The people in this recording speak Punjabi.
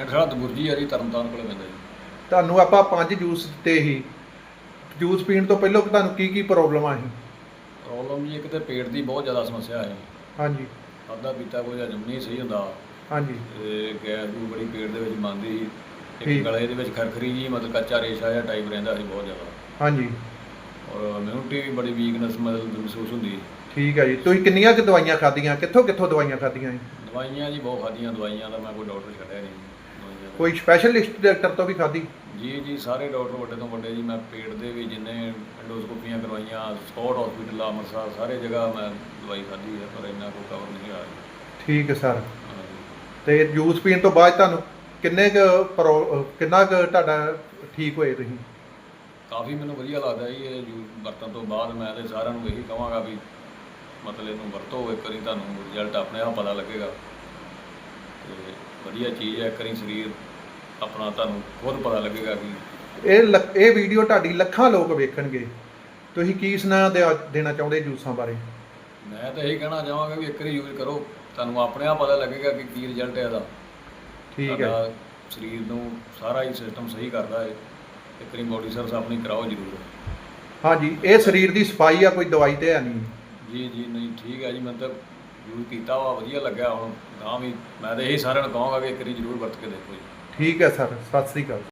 ਪਿੰਡ ਸਾਡਾ ਦਬੁਰਜੀ ਆ ਜੀ ਤਰਨਤਾਰਨ ਕੋਲੇ ਪੈਂਦਾ ਜੀ। ਤੁਹਾਨੂੰ ਆਪਾਂ ਪੰਜ ਜੂਸ ਦਿੱਤੇ ਸੀ। ਜੂਸ ਪੀਣ ਤੋਂ ਪਹਿਲਾਂ ਤੁਹਾਨੂੰ ਕੀ ਕੀ ਪ੍ਰੋਬਲਮ ਆਈ? ਪ੍ਰੋਬਲਮ ਜੀ ਇੱਕ ਤੇ ਪੇਟ ਦੀ ਬਹੁਤ ਜ਼ਿਆਦਾ ਸਮੱਸਿਆ ਹੈ। ਹਾਂਜੀ। ਖਾਧਾ ਪੀਤਾ ਕੋਈ ਹਜਮ ਨਹੀਂ ਸਹੀ ਹੁੰਦਾ। ਹਾਂਜੀ। ਤੇ ਗੈਸ ਵੀ ਬੜੀ ਪੇਟ ਦੇ ਵਿੱਚ ਮੰਨਦੀ ਸੀ। ਠੀਕ। ਇੱਕ ਗਲੇ ਦੇ ਵਿੱਚ ਖਰਖਰੀ ਜੀ ਮਤਲਬ ਕੱਚਾ ਰੇਸ਼ਾ ਜਿਹਾ ਟਾਈਪ ਰਹਿੰਦਾ ਸੀ ਬਹੁਤ ਜ਼ਿਆਦਾ। ਹਾਂਜੀ। ਔਰ ਇਮਿਊਨਿਟੀ ਵੀ ਬੜੀ ਵੀਕਨੈਸ ਮਤਲਬ ਮਹਿਸੂਸ ਹੁੰਦੀ। ਠੀਕ ਹੈ ਜੀ। ਤੁਸੀਂ ਕਿੰਨੀਆਂ ਕੁ ਦਵਾਈਆਂ ਖਾਧੀਆਂ? ਕਿੱਥੋਂ ਕਿੱਥੋਂ ਦਵਾਈਆਂ ਖਾਧੀਆਂ ਜੀ? ਦਵਾਈਆਂ ਜੀ ਬਹੁਤ ਖਾਧੀਆਂ। ਦਵਾਈਆਂ ਦਾ ਮੈਂ ਕੋਈ ਡਾਕਟਰ ਛੱਡਿਆ ਨਹੀਂ। ਕੋਈ ਸਪੈਸ਼ਲਿਸਟ ਡਾਕਟਰ ਤੋਂ ਵੀ ਖਾਧੀ ਜੀ ਜੀ ਸਾਰੇ ਡਾਕਟਰ ਵੱਡੇ ਤੋਂ ਵੱਡੇ ਜੀ ਮੈਂ ਪੇਟ ਦੇ ਵੀ ਜਿੰਨੇ ਐਂਡੋਸਕੋਪੀਆਂ ਕਰਵਾਈਆਂ ਸਪੋਰਟ ਹਸਪੀਟਲ ਅੰਮ੍ਰਿਤਸਰ ਸਾਰੇ ਜਗ੍ਹਾ ਮੈਂ ਦਵਾਈ ਖਾਧੀ ਹੈ ਪਰ ਇੰਨਾ ਕੋਈ ਕਵਰ ਨਹੀਂ ਹੋਇਆ ਜੀ। ਠੀਕ ਹੈ ਸਰ। ਤੇ ਜੂਸ ਪੀਣ ਤੋਂ ਬਾਅਦ ਤੁਹਾਨੂੰ ਕਿੰਨੇ ਕੁ ਕਿੰਨਾ ਕੁ ਤੁਹਾਡਾ ਠੀਕ ਹੋਏ ਤੁਸੀਂ ਕਾਫੀ ਮੈਨੂੰ ਵਧੀਆ ਲੱਗਦਾ ਜੀ ਇਹ ਜੂਸ ਵਰਤਣ ਤੋਂ ਬਾਅਦ ਮੈਂ ਤੇ ਸਾਰਿਆਂ ਨੂੰ ਇਹੀ ਕਹਾਂਗਾ ਵੀ ਮਤਲਬ ਇਹਨੂੰ ਵਰਤੋ ਇੱਕ ਵਾਰੀ ਤੁਹਾਨੂੰ ਰਿਜ਼ਲਟ ਆਪਣੇ ਆਪ ਪਤਾ ਲੱਗੇਗਾ ਵਧੀਆ ਚੀਜ਼ ਹੈ ਇੱਕ ਵਾਰੀ ਸਰੀਰ ਆਪਣਾ ਤੁਹਾਨੂੰ ਖੁਦ ਪਤਾ ਲੱਗੇਗਾ ਕਿ ਇਹ ਲੱਖ- ਇਹ ਵੀਡੀਓ ਤੁਹਾਡੀ ਲੱਖਾਂ ਲੋਕ ਵੇਖਣਗੇ। ਤੁਸੀਂ ਕੀ ਸੁਣਾ ਦੇਣਾ ਚਾਹੁੰਦੇ ਜੂਸਾਂ ਬਾਰੇ? ਮੈਂ ਤਾਂ ਇਹੀ ਕਹਿਣਾ ਚਾਹਾਂਗਾ ਵੀ ਇੱਕ ਵਾਰੀ ਯੂਜ਼ ਕਰੋ। ਤੁਹਾਨੂੰ ਆਪਣੇ ਆਪ ਪਤਾ ਲੱਗੇਗਾ ਕਿ ਕੀ ਰਿਜ਼ਲਟ ਹੈ ਇਹਦਾ। ਠੀਕ ਹੈ। ਤੁਹਾਡਾ ਸਰੀਰ ਨੂੰ ਸਾਰਾ ਹੀ ਸਿਸਟਮ ਸਹੀ ਕਰਦਾ ਹੈ। ਇੱਕ ਵਾਰੀ ਬੋਡੀ ਸਰਵਿਸ ਆਪਣੀ ਕਰਾਓ ਜ਼ਰੂਰ। ਹਾਂਜੀ ਇਹ ਸਰੀਰ ਦੀ ਸਫ਼ਾਈ ਆ ਕੋਈ ਦਵਾਈ ਤੇ ਹੈ ਨਹੀਂ। ਜੀ ਜੀ ਨਹੀਂ ਠੀਕ ਹੈ ਜੀ ਮੈਂ ਤਾਂ ਯੂਜ਼ ਕੀਤਾ ਵਾ, ਵਧੀਆ ਲੱਗਿਆ ਹੁਣ। ਤਾਂ ਵੀ ਮੈਂ ਤਾਂ ਇਹੀ ਸਾਰਿਆਂ ਨੂੰ ਕਹਾਂਗਾ ਕਿ ਇੱਕ ਵਾਰੀ ਜ਼ਰੂਰ ਵਰਤ ਕੇ ਦੇਖੋ ਜੀ। ਠੀਕ ਹੈ ਸਰ, ਸਤਿ ਸ੍ਰੀ ਅਕਾਲ।